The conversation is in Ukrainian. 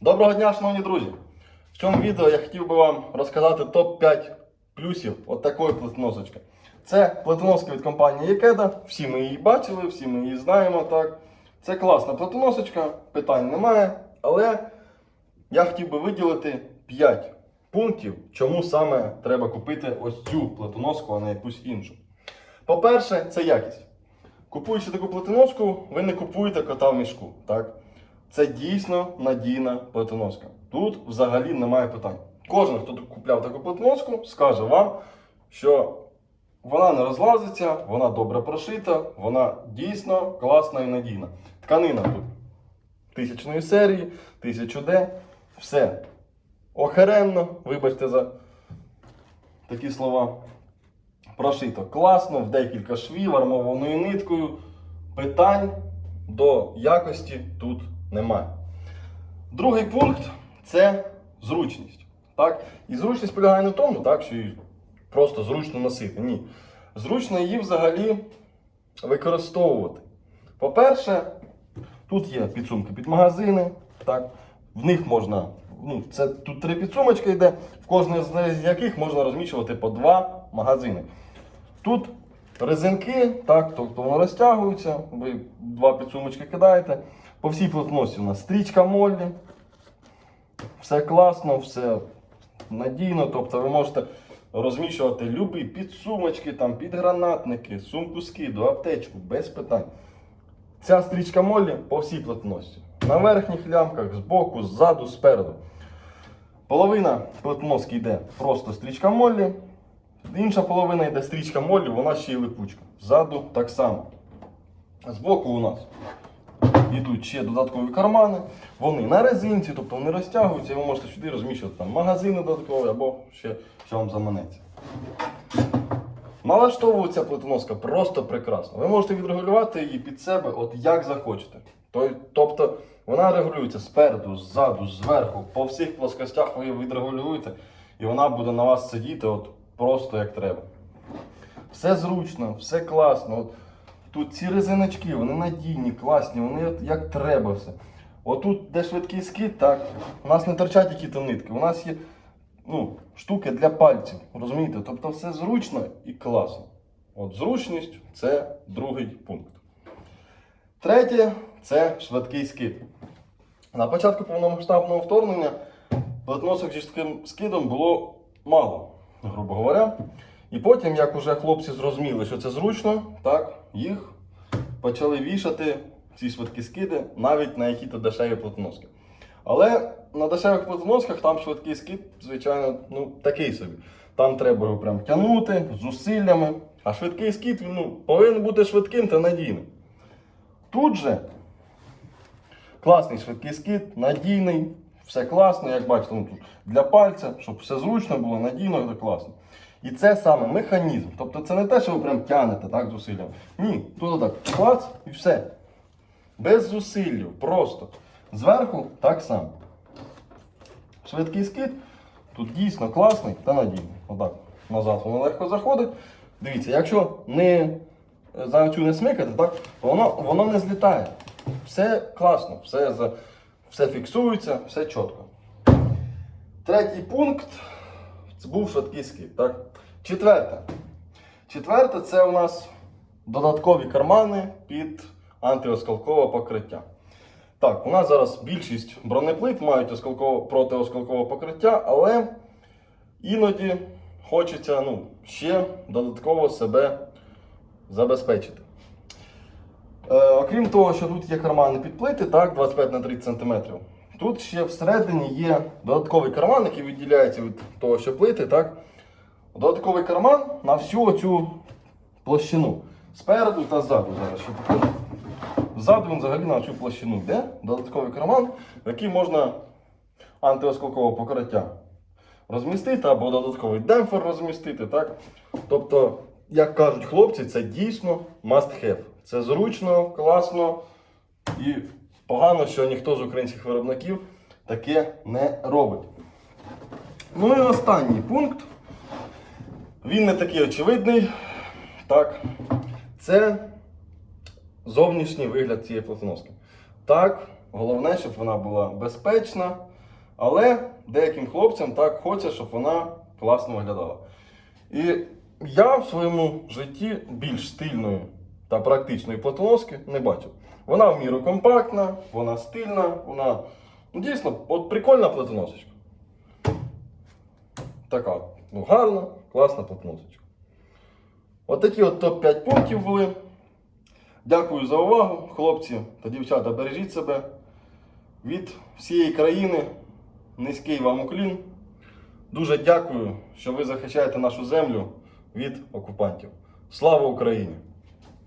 Доброго дня, шановні друзі! В цьому відео я хотів би вам розказати топ-5 плюсів от такої плитоносочки. Це плитоноска від компанії Якеда. Всі ми її бачили, всі ми її знаємо. так. Це класна плитоносочка, питань немає. Але я хотів би виділити 5 пунктів, чому саме треба купити ось цю плитоноску, а не якусь іншу. По-перше, це якість. Купуючи таку плитоноску, ви не купуєте кота в мішку. Так? Це дійсно надійна плитоноска. Тут взагалі немає питань. Кожен, хто купляв таку плитоноску, скаже вам, що вона не розлазиться, вона добре прошита, вона дійсно класна і надійна. Тканина тут тисячної серії, 1000D, все. Охеренно, вибачте за такі слова. Прошито класно, в декілька швів, армованою ниткою. Питань до якості тут немає. Другий пункт це зручність. Так? І зручність полягає не тому, так, що її просто зручно носити. Ні. Зручно її взагалі використовувати. По-перше, тут є підсумки під магазини. Так? В них можна, ну, це тут три підсумочки йде, в кожній з яких можна розміщувати по два магазини. Тут резинки, так, тобто воно розтягується, ви два підсумочки кидаєте. По всій плотності у нас стрічка Моллі. Все класно, все надійно. Тобто ви можете розміщувати любі підсумочки, там, підгранатники, сумку скиду, аптечку, без питань. Ця стрічка Моллі по всій плотності. На верхніх лямках, збоку, ззаду, спереду. Половина плотноски йде просто стрічка Моллі. Інша половина йде стрічка Моллі, вона ще й липучка. Ззаду так само. Збоку у нас йдуть ще додаткові кармани. Вони на резинці, тобто вони розтягуються, і ви можете сюди розміщувати там магазини додаткові або ще що вам заманеться. Налаштовується плитоноска просто прекрасно. Ви можете відрегулювати її під себе, от як захочете. Тобто вона регулюється спереду, ззаду, зверху, по всіх плоскостях ви її відрегулюєте, і вона буде на вас сидіти от просто як треба. Все зручно, все класно. От тут ці резиночки, вони надійні, класні, вони як треба все. Отут, де швидкий скид, так, у нас не торчать які-то нитки, у нас є ну, штуки для пальців. Розумієте? Тобто все зручно і класно. От зручність це другий пункт. Третє це швидкий скид. На початку повномасштабного вторгнення плетносок зі швидким скидом було мало, грубо говоря. І потім, як уже хлопці зрозуміли, що це зручно, так, їх почали вішати ці швидкі скиди навіть на які-то дешеві платоноски. Але на дешевих платоносках там швидкий скид, звичайно, ну, такий собі. Там треба його прям тягнути з зусиллями. А швидкий скид ну, повинен бути швидким та надійним. Тут же класний швидкий скид, надійний, все класно, як бачите, ну, тут для пальця, щоб все зручно було, надійно та класно. І це саме механізм. Тобто це не те, що ви прям тянете так, зусиллям. Ні, тут отак клац і все. Без зусиллів, просто. Зверху так само. Швидкий скид тут дійсно класний та надійний. Отак. Назад воно легко заходить. Дивіться, якщо не за цю не смикати, так, то воно, воно не злітає. Все класно, все, все фіксується, все чітко. Третій пункт це був швидкий скид. Так? Четверте. Четверте це у нас додаткові кармани під антиосколкове покриття. Так, у нас зараз більшість бронеплит мають осколково, протиосколкове покриття, але іноді хочеться ну, ще додатково себе забезпечити. Е, окрім того, що тут є кармани під плити, так, 25 на 30 см. Тут ще всередині є додатковий карман, який відділяється від того, що плити. Так? Додатковий карман на всю цю площину. Спереду та ззаду. Зараз ще покажу. Ззаду він взагалі на цю площину йде. Додатковий карман, в який можна антиосколкове покриття розмістити або додатковий демпфер розмістити. Так? Тобто, як кажуть хлопці, це дійсно must have. Це зручно, класно і погано, що ніхто з українських виробників таке не робить. Ну і останній пункт. Він не такий очевидний. Так, це зовнішній вигляд цієї платоноски. Так, Головне, щоб вона була безпечна. Але деяким хлопцям так хочеться, щоб вона класно виглядала. І я в своєму житті більш стильної та практичної платоноски не бачив. Вона в міру компактна, вона стильна, вона ну, дійсно от прикольна платоносочка. Така ну, гарна, класна платоносочка. От такі от топ-5 пунктів були. Дякую за увагу, хлопці та дівчата. Бережіть себе від всієї країни. Низький вам уклін. Дуже дякую, що ви захищаєте нашу землю від окупантів. Слава Україні!